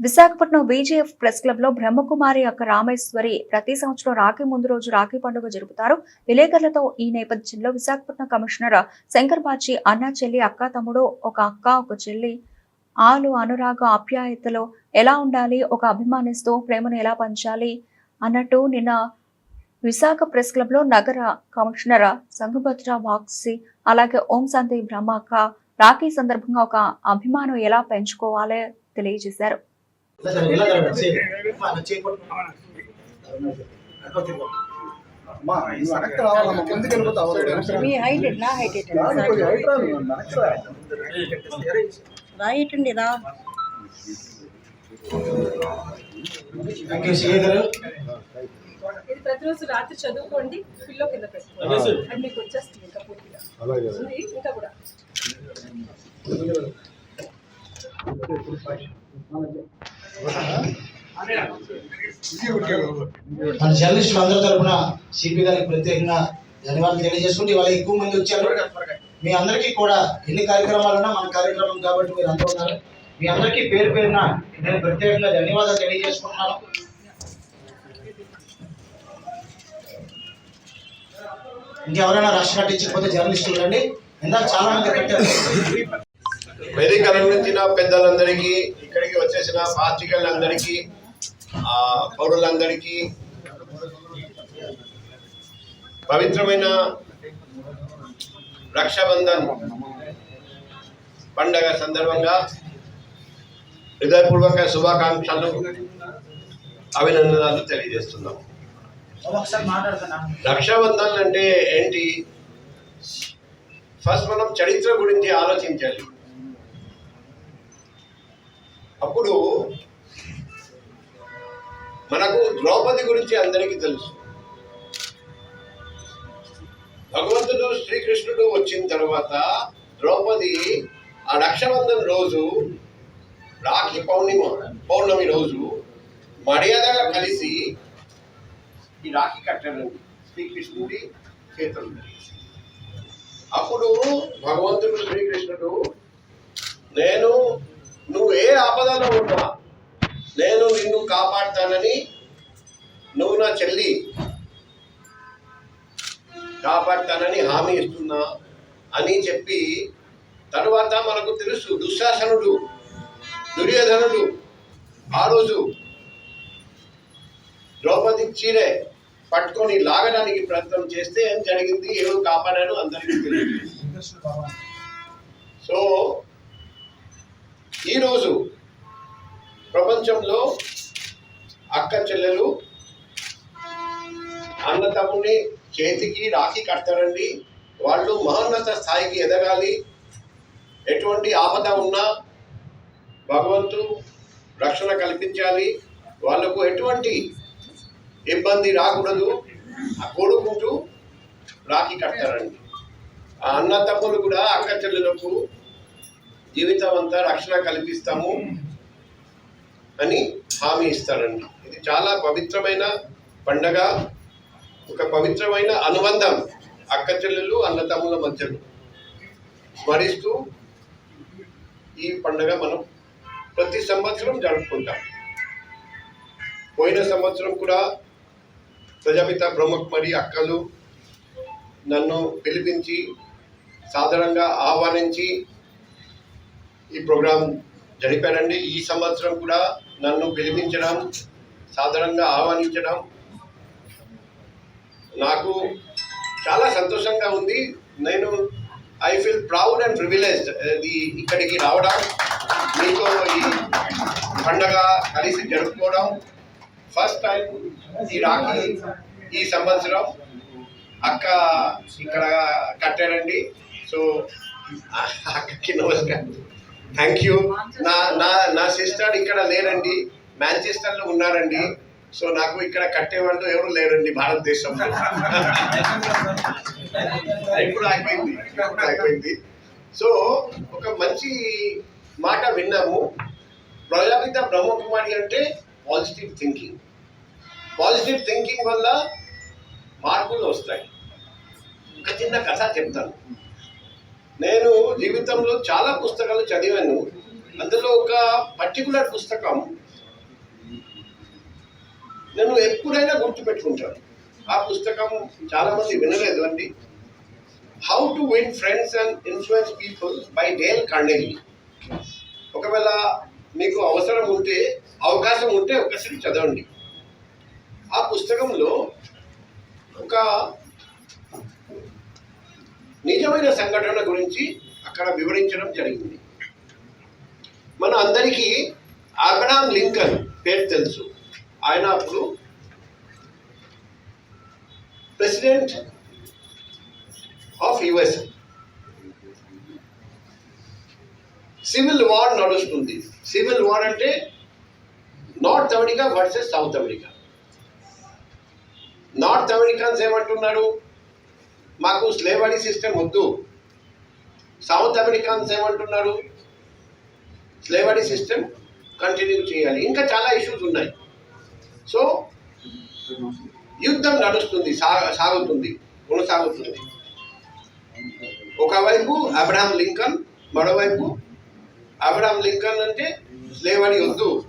Visakhapatnam BJF press క్లబ్లో బ్రహ్మకుమారి అక్క రామేశ్వరి ప్రతి సంవత్సరం రాఖీ ముందు రోజు రాఖీ పండుగ జరుపుతారు. విలేకరులతో ఈ నేపథ్యంలో విశాఖపట్నం కమిషనర్ శంకర్ బాచి అన్న చెల్లి అక్క తమ్ముడు ఒక అక్క ఒక చెల్లి ఆలు అనురాగ ఆప్యాయతలో ఎలా ఉండాలి ఒక అభిమానిస్తూ ప్రేమను ఎలా పంచాలి అన్నట్టు నిన్న విశాఖ ప్రెస్ క్లబ్లో నగర కమిషనర్ సంఘభద్ర వాక్సి అలాగే ఓం శాంతి బ్రహ్మక్క రాఖీ సందర్భంగా ఒక అభిమానం ఎలా పెంచుకోవాలో తెలియజేశారు. ఇలా జరగడం? నా ప్రతిరోజు రాత్రి చదువుకోండి పిల్లో కింద పెట్టుకోండి. మీకు వచ్చేస్తుంది ఇంకా పూర్తిగా. ఇంకా కూడా. మన జర్నలిస్టులు అందరి తరపున సిపి గారికి ప్రత్యేకంగా ధన్యవాదాలు తెలియజేసుకుంటే ఇవాళ ఎక్కువ మంది వచ్చారు. మీ అందరికీ కూడా ఎన్ని కార్యక్రమాలున్నా మన కార్యక్రమం కాబట్టి మీరు అందరూ ఉన్నారు. మీ అందరికీ పేరు పేరున నేను ప్రత్యేకంగా ధన్యవాదాలు తెలియజేసుకుంటున్నాను. ఇంకెవరైనా రష్ కట్టించకపోతే జర్నలిస్టులు రండి ఇందాక చాలా మంది కట్టారు. వేదిక అలంకరించిన పెద్దలందరికీ ఇక్కడికి వచ్చేసిన పాత్రికలందరికీ ఆ, పౌరులందరికీ పవిత్రమైన రక్షాబంధన్ పండగ సందర్భంగా హృదయపూర్వక శుభాకాంక్షలు అభినందనలు తెలియజేస్తున్నాం. రక్షాబంధన్ అంటే ఏంటి? ఫస్ట్ మనం చరిత్ర గురించి ఆలోచించాలి. అప్పుడు మనకు ద్రౌపది గురించి అందరికీ తెలుసు. భగవంతుడు శ్రీకృష్ణుడు వచ్చిన తర్వాత ద్రౌపది ఆ రక్షాబంధం రోజు రాఖీ పౌర్ణిమ పౌర్ణమి రోజు మర్యాదగా కలిసి ఈ రాఖీ కట్టారండి శ్రీకృష్ణుడి చేతులు అప్పుడు భగవంతుడు శ్రీకృష్ణుడు నేను నువ్వు ఏ ఆపదలో ఉన్నా నేను నిన్ను కాపాడుతానని నువ్వు నా చెల్లి. కాపాడుతానని హామీ ఇస్తున్నా అని చెప్పి తరువాత మనకు తెలుసు దుశ్శాసనుడు దుర్యోధనుడు. ఆ రోజు ద్రౌపది చీరే పట్టుకొని లాగడానికి ప్రయత్నం చేస్తే ఏం జరిగింది? ఏదో కాపాడాను అందరికీ తెలియదు. సో ఈరోజు ప్రపంచంలో అక్క చెల్లెలు అన్న తమ్ముని చేతికి రాఖీ కడతారండి. వాళ్ళు మహోన్నత స్థాయికి ఎదగాలి. ఎటువంటి ఆపద ఉన్నా భగవంతు రక్షణ కల్పించాలి. వాళ్ళకు ఎటువంటి ఇబ్బంది రాకూడదు. ఆ కోరుకుంటూ రాఖీ కడతారండి. ఆ అన్న తమ్ములు కూడా అక్క చెల్లెలకు జీవితం అంతా రక్షణ కల్పిస్తాము అని హామీ ఇస్తారండి ఇది చాలా పవిత్రమైన పండగ ఒక పవిత్రమైన అనుబంధం. అక్క చెల్లెలు అన్నతమ్ముల మధ్యలో స్మరిస్తూ ఈ పండగ మనం ప్రతి సంవత్సరం జరుపుకుంటాం. పోయిన సంవత్సరం కూడా ప్రజాపిత బ్రహ్మకుమారి అక్కలు నన్ను పిలిపించి సాధారణంగా ఆహ్వానించి ఈ ప్రోగ్రాం జరిపారండి. ఈ సంవత్సరం కూడా నన్ను పిలిపించడం సాధారణంగా ఆహ్వానించడం నాకు చాలా సంతోషంగా ఉంది. నేను I feel proud and privileged ఇది ఇక్కడికి రావడం మీతో ఈ పండగ కలిసి జరుపుకోవడం ఫస్ట్ టైం ఈ రాఖీ ఈ సంవత్సరం అక్క ఇక్కడ కట్టారండి. సో అక్కకి నమస్కారం. థ్యాంక్ యూ నా నా నా సిస్టర్ ఇక్కడ లేరండి. మాంచెస్టర్లో ఉన్నారండి. సో నాకు ఇక్కడ కట్టేవాళ్ళు ఎవరు లేరండి భారతదేశంలో. ఇప్పుడు అయిపోయింది అయిపోయింది సో ఒక మంచి మాట విన్నాము. ప్రజాపిత బ్రహ్మకుమారి అంటే పాజిటివ్ థింకింగ్ పాజిటివ్ థింకింగ్ వల్ల మార్పులు వస్తాయి. ఒక చిన్న కథ చెప్తాను. నేను జీవితంలో చాలా పుస్తకాలు చదివాను. అందులో ఒక పర్టికులర్ పుస్తకం నేను ఎప్పుడైనా గుర్తుపెట్టుకుంటాను ఆ పుస్తకం చాలామంది వినలేదు అండి. How to win friends and influence people by Dale Carnegie ఒకవేళ మీకు అవసరం ఉంటే అవకాశం ఉంటే ఒకసారి చదవండి. ఆ పుస్తకంలో ఒక నిజమైన సంఘటన గురించి అక్కడ వివరించడం జరిగింది. మన అందరికీ అబ్రహాం లింకన్ పేరు తెలుసు. ఆయన అప్పుడు president of US civil war నడుస్తుంది. సివిల్ వార్ అంటే North America versus South America. North Americans ఏమంటున్నారు? మాకు స్లేవరీ సిస్టమ్ వద్దు. సౌత్ అమెరికన్స్ ఏమంటున్నారు? స్లేవరీ సిస్టమ్ కంటిన్యూ చేయాలి. ఇంకా చాలా ఇష్యూస్ ఉన్నాయి. సో యుద్ధం నడుస్తుంది సా- సాగుతుంది కొనసాగుతుంది. ఒకవైపు అబ్రహాం లింకన్ మరోవైపు అబ్రహాం లింకన్ అంటే స్లేవరీ వద్దు.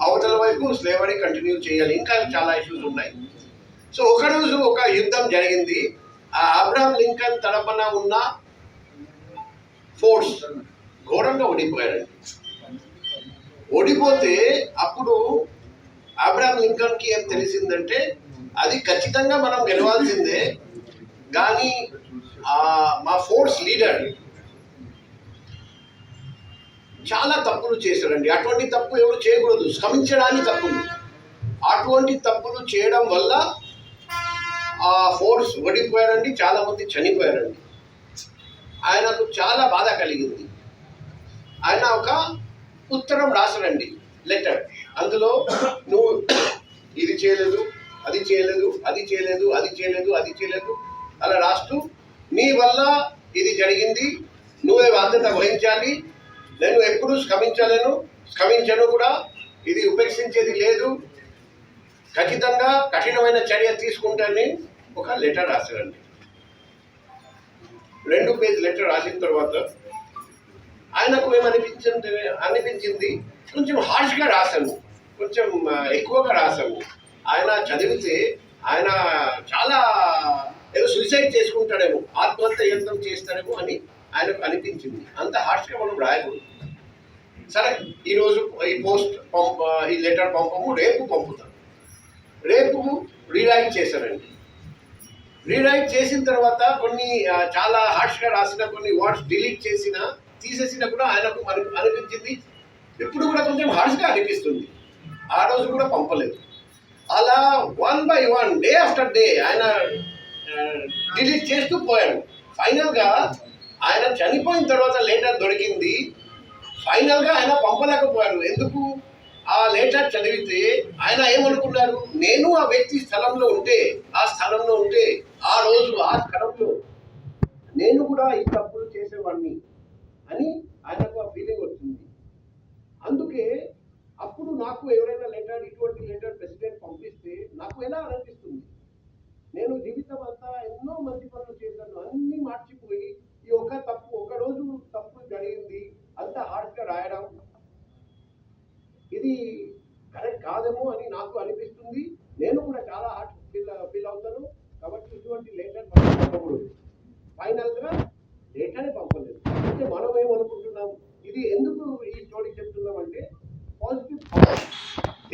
అవతల వైపు స్లేవరీ కంటిన్యూ చేయాలి. ఇంకా చాలా ఇష్యూస్ ఉన్నాయి. సో ఒకరోజు ఒక యుద్ధం జరిగింది. ఆ అబ్రహం లింకన్ తరపున ఉన్న ఫోర్స్ ఘోరంగా ఓడిపోయాడండి. ఓడిపోతే అప్పుడు అబ్రహం లింకన్కి ఏం తెలిసిందంటే అది ఖచ్చితంగా మనం గెలవాల్సిందే కానీ మా ఫోర్స్ లీడర్ చాలా తప్పులు చేశాడండి. అటువంటి తప్పు ఎవరు చేయకూడదు. శ్రమించడానికి తప్పులు అటువంటి తప్పులు చేయడం వల్ల ఆ ఫోర్స్ ఓడిపోయారండి చాలా మంది చనిపోయారండి. ఆయనకు చాలా బాధ కలిగింది. ఆయన ఒక ఉత్తరం రాశారండి లెటర్. అందులో నువ్వు ఇది చేయలేదు అది చేయలేదు అది చేయలేదు అది చేయలేదు అది చేయలేదు అలా రాస్తూ నీ వల్ల ఇది జరిగింది నువ్వే బాధ్యత వహించాలి నేను ఎప్పుడు శ్రమించలేను శ్రమించను కూడా ఇది ఉపేక్షించేది లేదు. ఖచ్చితంగా కఠినమైన చర్య తీసుకుంటానని ఒక లెటర్ రాశారండి. రెండు పేజ్ లెటర్ రాసిన తర్వాత ఆయనకు ఏమనిపించింది? అనిపించింది కొంచెం హార్ష్గా రాశాను కొంచెం ఎక్కువగా రాశాను. ఆయన చదివితే ఆయన చాలా ఏదో సూసైడ్ చేసుకుంటాడేమో ఆత్మహత్య యంత్రం చేస్తాడేమో అని ఆయనకు అనిపించింది. అంత హార్ష్గా మనం రాయకూడదు. సరే ఈరోజు ఈ పోస్ట్ పంప ఈ లెటర్ పంపము రేపు పంపుతాను రేపు రీరైట్ చేశారండి. రీరైట్ చేసిన తర్వాత కొన్ని చాలా హార్ష్గా రాసిన కొన్ని వర్డ్స్ డిలీట్ చేసిన తీసేసిన కూడా ఆయనకు అనిపించింది. ఇప్పుడు కూడా కొంచెం హార్ష్గా అనిపిస్తుంది. ఆ రోజు కూడా పంపలేదు. అలా one by one day after day ఆయన డిలీట్ చేస్తూ పోయాడు. ఫైనల్గా ఆయన చనిపోయిన తర్వాత లేటర్ దొరికింది. ఫైనల్గా ఆయన పంపలేకపోయారు ఎందుకు? ఆ లెటర్ చదివితే ఆయన ఏమనుకున్నారు? నేను ఆ వ్యక్తి స్థలంలో ఉంటే ఆ స్థలంలో ఉంటే ఆ రోజు ఆ స్థలంలో నేను కూడా ఈ తప్పులు చేసేవాడిని అని ఆయనకు ఆ ఫీలింగ్ వచ్చింది అందుకే అప్పుడు నాకు ఎవరైనా లెటర్ ఇటువంటి లెటర్ ప్రెసిడెంట్ పంపిస్తే నాకు ఎలా అనిపిస్తుంది నేను జీవితం అంతా ఎన్నో మంచి పనులు చేశాను అన్ని మార్చిపోయి ఈ ఒక తప్పు ఒక రోజు తప్పు జరిగింది అంత హార్డ్గా రాయడం ఇది కరెక్ట్ కాదేమో అని నాకు అనిపిస్తుంది నేను కూడా చాలా హార్ట్ ఫీల్ ఫీల్ అవుతాను కాబట్టి ఇటువంటి లెటర్ మనం పంపకూడదు. ఫైనల్గా లెటర్ని పంపలేదు. అంటే మనం ఏమనుకుంటున్నాం ఇది ఎందుకు ఈ జోడికి చెప్తున్నాం అంటే పాజిటివ్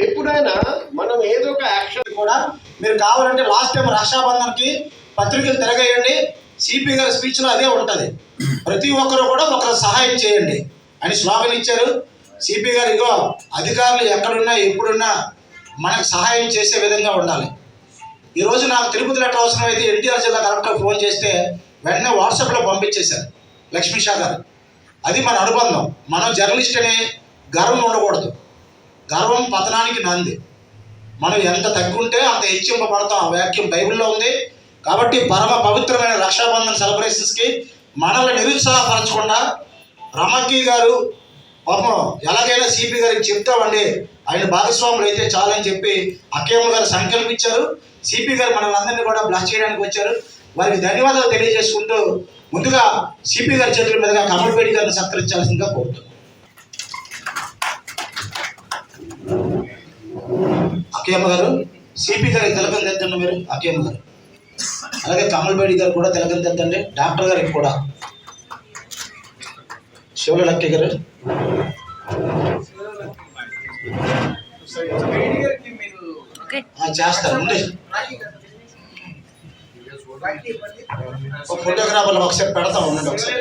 ఎప్పుడైనా మనం ఏదో ఒక యాక్షన్ కూడా మీరు కావాలంటే లాస్ట్ టైం రక్షాబంధన్కి పత్రికలు తిరగేయండి సిపి గారి స్పీచ్లో అదే ఉంటుంది. ప్రతి ఒక్కరు కూడా ఒకరు సహాయం చేయండి అని స్లోగన్ ఇచ్చారు. సిపి గారు ఇగో అధికారులు ఎక్కడున్నా ఎప్పుడున్నా మనకు సహాయం చేసే విధంగా ఉండాలి. ఈరోజు నాకు తిరుపతి లెటర్ అవసరం అయితే ఎన్టీఆర్ జిల్లా కలెక్టర్ ఫోన్ చేస్తే వెంటనే వాట్సాప్లో పంపించేశారు లక్ష్మీ షా గారు. అది మన అనుబంధం. మనం జర్నలిస్ట్ అనే గర్వం ఉండకూడదు. గర్వం పతనానికి నంది. మనం ఎంత తగ్గుంటే అంత హెచ్చింపబడతాం. ఆ వాక్యం బైబిల్లో ఉంది. కాబట్టి పరమ పవిత్రమైన రక్షాబంధన్ సెలబ్రేషన్స్కి మనల్ని నిరుత్సాహపరచకుండా రమకి గారు పాపం ఎలాగైనా సిపి గారికి చెప్తామండి. ఆయన భాగస్వాములు అయితే చాలని చెప్పి అక్కయ్యమ్మ గారు సంకల్పించారు. సిపి గారు మనల్ని అందరినీ కూడా బ్లాస్ట్ చేయడానికి వచ్చారు. వారికి ధన్యవాదాలు తెలియజేసుకుంటూ ముందుగా సిపి గారి చేతుల మీదుగా కమల్పేడి గారిని సత్కరించాల్సిందిగా కోరుతున్నాం. అక్కయ్యమ్మ గారు సిపి గారికి తిలకం తెద్దండి మీరు. అక్కయ్యమ్మ గారు. అలాగే కమల్బేడి గారు కూడా తిలకం తెద్దండి. డాక్టర్ గారికి కూడా. శివుల లక్కయ్య గారు ఆ, చేస్తారు. ఉండే. ఒక ఫోటోగ్రాఫర్లు ఒకసారి పెడతాం ఉండండి ఒకసారి.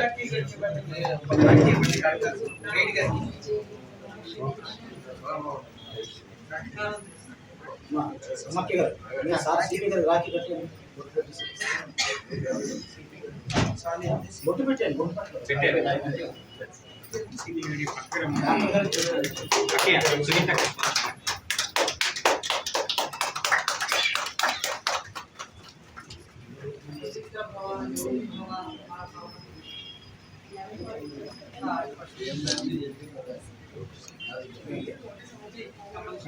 రాఖీ బొట్టు పెట్టండి బొట్టు పెట్టండి.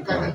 డాక్టర్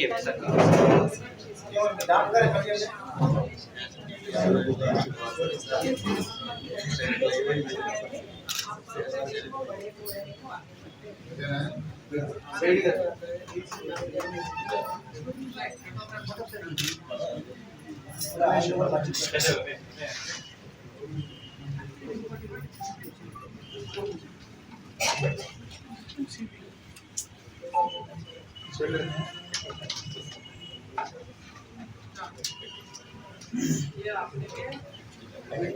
చెప్పండి. డాక్టర్ గారు కట్టండి.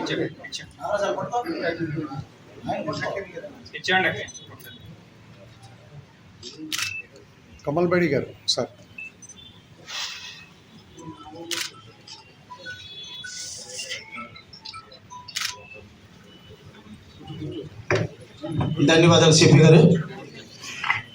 ఓకే కమల్ బేడి గారు సార్. ధన్యవాదాలు సిపి గారు.